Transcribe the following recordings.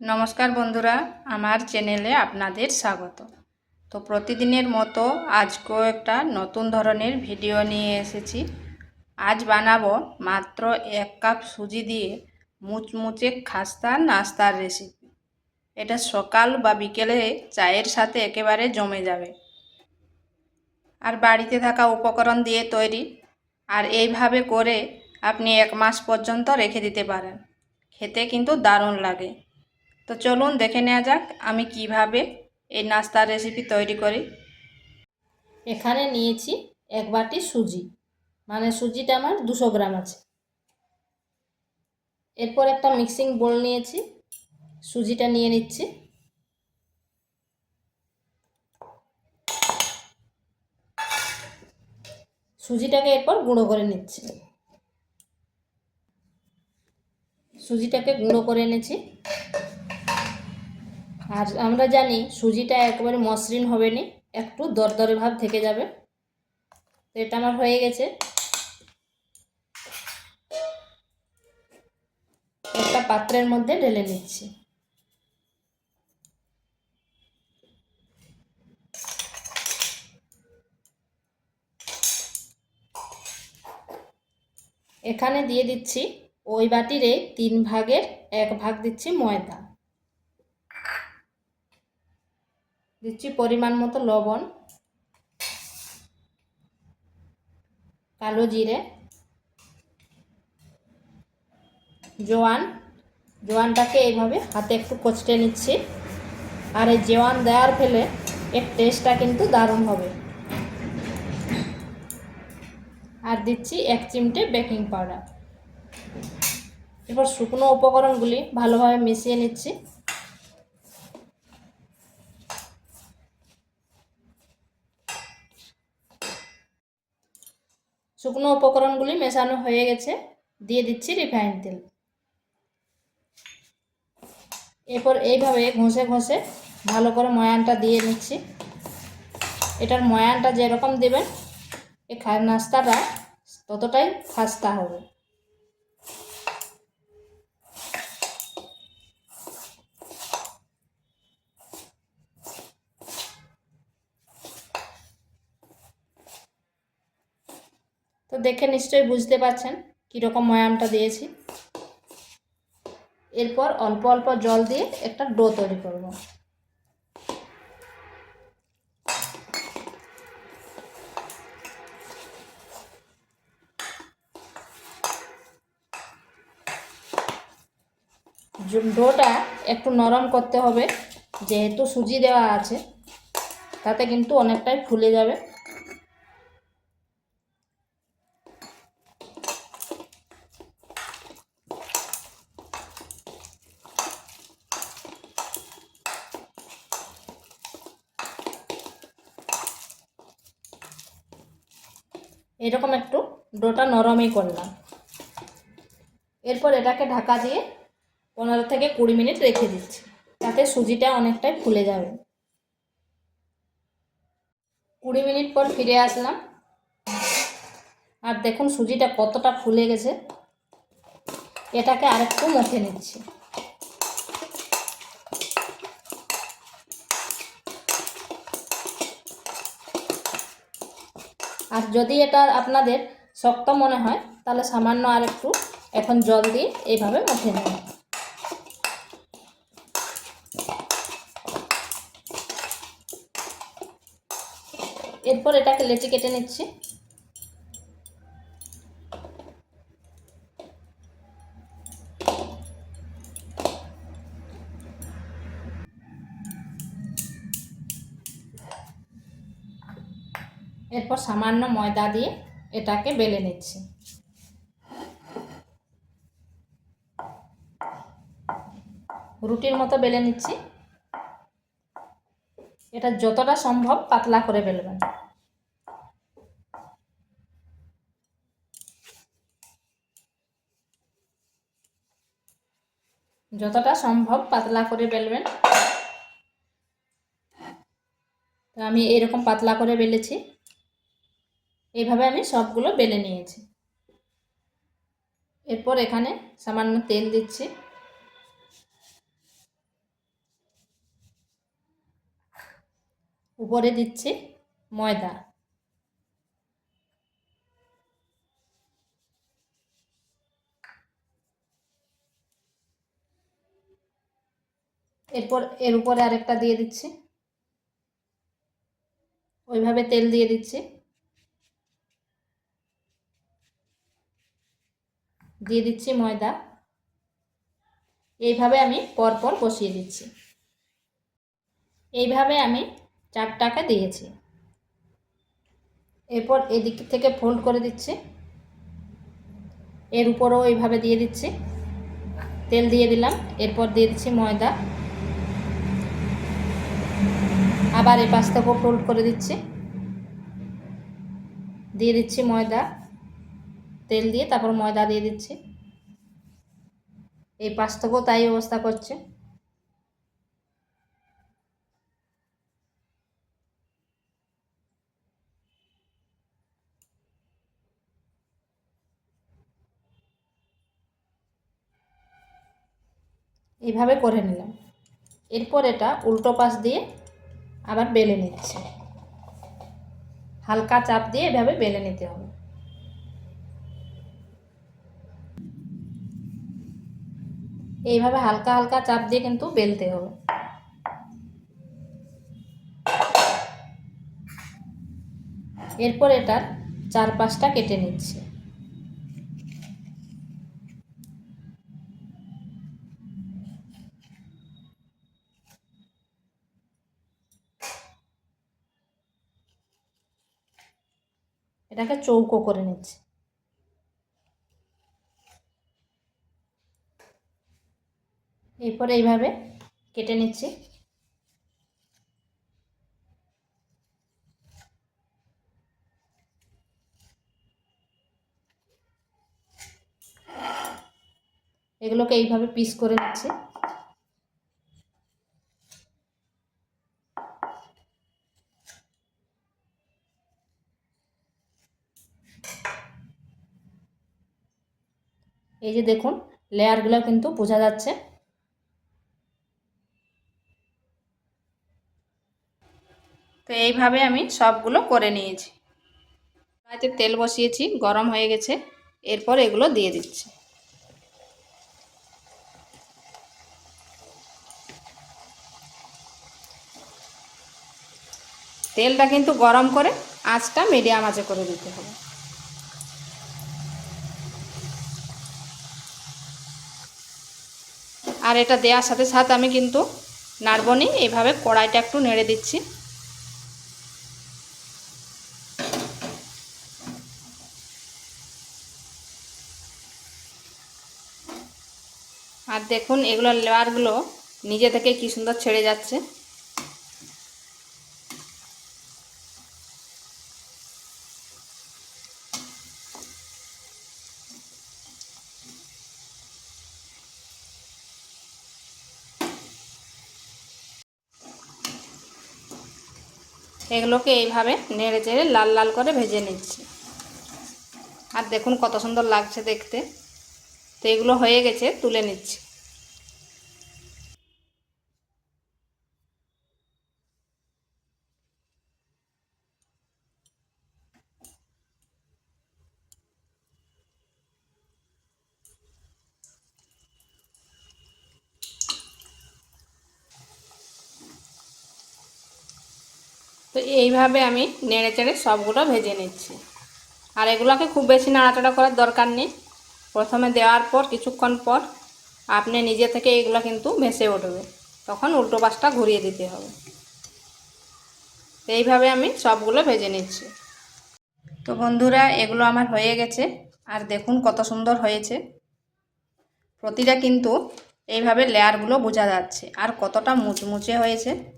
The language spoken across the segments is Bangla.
নমস্কার বন্ধুরা, আমার চ্যানেলে আপনাদের স্বাগত। তো প্রতিদিনের মতো আজকেও একটা নতুন ধরনের ভিডিও নিয়ে এসেছি। আজ বানাবো মাত্র এক কাপ সুজি দিয়ে মুচমুচে খাস্তা নাস্তার রেসিপি এটা সকাল বা বিকেলে চায়ের সাথে একেবারে জমে যাবে। আর বাড়িতে থাকা উপকরণ দিয়ে তৈরি। আর এইভাবে করে আপনি এক মাস পর্যন্ত রেখে দিতে পারেন। খেতে কিন্তু দারুণ লাগে। তো চলুন দেখে নেওয়া যাক আমি কীভাবে এই নাস্তার রেসিপি তৈরি করি। এখানে নিয়েছি এক বাটি সুজি মানে সুজিটা আমার দুশো গ্রাম আছে। এরপর একটা মিক্সিং বোল নিয়েছি, সুজিটা নিয়ে নিচ্ছি। সুজিটাকে এরপর গুঁড়ো করে নিচ্ছি। সুজিটাকে গুঁড়ো করে এনেছি। আর আমরা জানি সুজিটা একেবারে মসৃণ হবে না একটু দরদরে ভাব থেকে যাবে। তো এটা আমার হয়ে গেছে। একটা পাত্রের মধ্যে ঢেলে নিচ্ছি। এখানে দিয়ে দিচ্ছি ওই বাটিরে তিন ভাগের এক ভাগ দিচ্ছি ময়দা। দিচ্ছি পরিমাণ মতো লবণ, কালো জিরে, জোয়ান, জোয়ানটাকে এইভাবে হাতে একটু কচটে নিচ্ছি। আর এই জোয়ান দেওয়ার ফেলে এর টেস্টটা কিন্তু দারুণ হবে। আর দিচ্ছি এক চিমটে বেকিং পাউডার এবার শুকনো উপকরণগুলি ভালোভাবে মিশিয়ে নিচ্ছি। শুকনো উপকরণগুলি মেশানো হয়ে গেছে, দিয়ে দিচ্ছি রিফাইন তেল। এরপর এইভাবে ঘষে ঘষে ভালো করে ময়ানটা দিয়ে নিচ্ছি। এটার ময়ানটা যেরকম দেবেন এই নাস্তাটা ততটাই খাস্তা হবে। দেখে নিশ্চয়ই বুঝতে পারছেন কীরকম ময়ামটা দিয়েছি। এরপর অল্প অল্প জল দিয়ে একটা ডো তৈরি করব। ডোটা একটু নরম করতে হবে, যেহেতু সুজি দেওয়া আছে, তাতে কিন্তু অনেকটাই ফুলে যাবে। এরকম একটু ডোটা নরমই করলাম। এরপর এটাকে ঢাকা দিয়ে পনেরো থেকে কুড়ি মিনিট রেখে দিচ্ছি, তাতে সুজিটা অনেকটাই ফুলে যাবে। কুড়ি মিনিট পর ফিরে আসলাম। আর দেখুন সুজিটা কতটা ফুলে গেছে। এটাকে আরেকটু মুখে নিচ্ছি। আর যদি এটা আপনাদের শক্ত মনে হয়, তাহলে সামান্য আর একটু এখন জল দিয়ে এইভাবে মাঠে নেবেন এরপর এটাকে লেচি কেটে নিচ্ছি। এরপর সামান্য ময়দা দিয়ে এটাকে বেলে নিচ্ছি। রুটির মতো বেলে নিচ্ছি। এটা যতটা সম্ভব পাতলা করে বেলবেন। যতটা সম্ভব পাতলা করে বেলবেন। তো আমি এরকম পাতলা করে বেলেছি। এইভাবে আমি সবগুলো বেলে নিয়েছি। এরপর এখানে সামান্য তেল দিচ্ছি। উপরে দিচ্ছি ময়দা। এরপর এর উপরে আরেকটা দিয়ে দিচ্ছি। ওইভাবে তেল দিয়ে দিচ্ছি। দিয়ে দিচ্ছি ময়দা। এইভাবে আমি পরপর বসিয়ে দিচ্ছি। এইভাবে আমি চারটাকে দিয়েছি। এরপর এদিক থেকে ফোল্ড করে দিচ্ছি। এর উপরও এইভাবে দিয়ে দিচ্ছি। তেল দিয়ে দিলাম। এরপর দিয়ে দিচ্ছি ময়দা। আবার এই পাশ থেকেও ফোল্ড করে দিচ্ছি। দিয়ে দিচ্ছি ময়দা। তেল দিয়ে তারপর ময়দা দিয়ে দিচ্ছি। এই পাশ থেকেও তাই অবস্থা করছে। এইভাবে করে নিলাম। এরপর এটা উল্টো পাশ দিয়ে আবার বেলে নিচ্ছে। হালকা চাপ দিয়ে এভাবে বেলে নিতে হবে। এইভাবে হালকা হালকা চাপ দিয়ে কিন্তু বেলতে হবে। এরপর এটার চারপাশটা কেটে নিচ্ছে। এটাকে চৌকো করে নিচ্ছি। এরপরে এইভাবে কেটে নিচ্ছি। এগুলোকে এইভাবে পিস করে নিচ্ছি। এই যে দেখুন লেয়ারগুলো কিন্তু বোঝা যাচ্ছে তো এইভাবে আমি সবগুলো করে নিয়েছি। কড়াইতে তেল বসিয়েছি, গরম হয়ে গেছে। এরপর এগুলো দিয়ে দিচ্ছি। তেলটা কিন্তু গরম করে আঁচটা মিডিয়াম আঁচে করে দিতে হবে। আর এটা দেওয়ার সাথে সাথে আমি কিন্তু নাড়বনি এইভাবে কড়াইটা একটু নেড়ে দিচ্ছি। দেখুন, এগুলো লেয়ারগুলো নিজে থেকে কি সুন্দর ছেড়ে যাচ্ছে। এগুলোকে এইভাবে নেড়ে চেড়ে লাল লাল করে ভেজে নিচ্ছি। আর দেখুন কত সুন্দর লাগছে দেখতে। তো এগুলো হয়ে গেছে, তুলে নিচ্ছি। তো এইভাবে আমি নেড়ে চেড়ে সবগুলো ভেজে নিচ্ছি। আর এগুলোকে খুব বেশি নাড়াচাড়া করার দরকার নেই। প্রথমে দেওয়ার পর, কিছুক্ষণ পর আপনি নিজে থেকে এগুলো কিন্তু ভেসে উঠবে। তখন উল্টো পাশটা ঘুরিয়ে দিতে হবে। এইভাবে আমি সবগুলো ভেজে নিচ্ছি। তো বন্ধুরা, এগুলো আমার হয়ে গেছে। আর দেখুন কত সুন্দর হয়েছে। প্রতিটা কিন্তু এইভাবে লেয়ারগুলো বোঝা যাচ্ছে। আর কতটা মুচমুচে হয়েছে।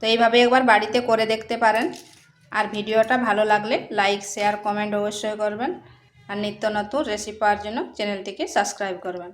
তো এইভাবে একবার বাড়িতে করে দেখতে পারেন। আর ভিডিওটা ভালো লাগলে লাইক, শেয়ার, কমেন্ট অবশ্যই করবেন। আর নিত্য নতুন রেসিপি পাওয়ার জন্য চ্যানেলটিকে সাবস্ক্রাইব করবেন।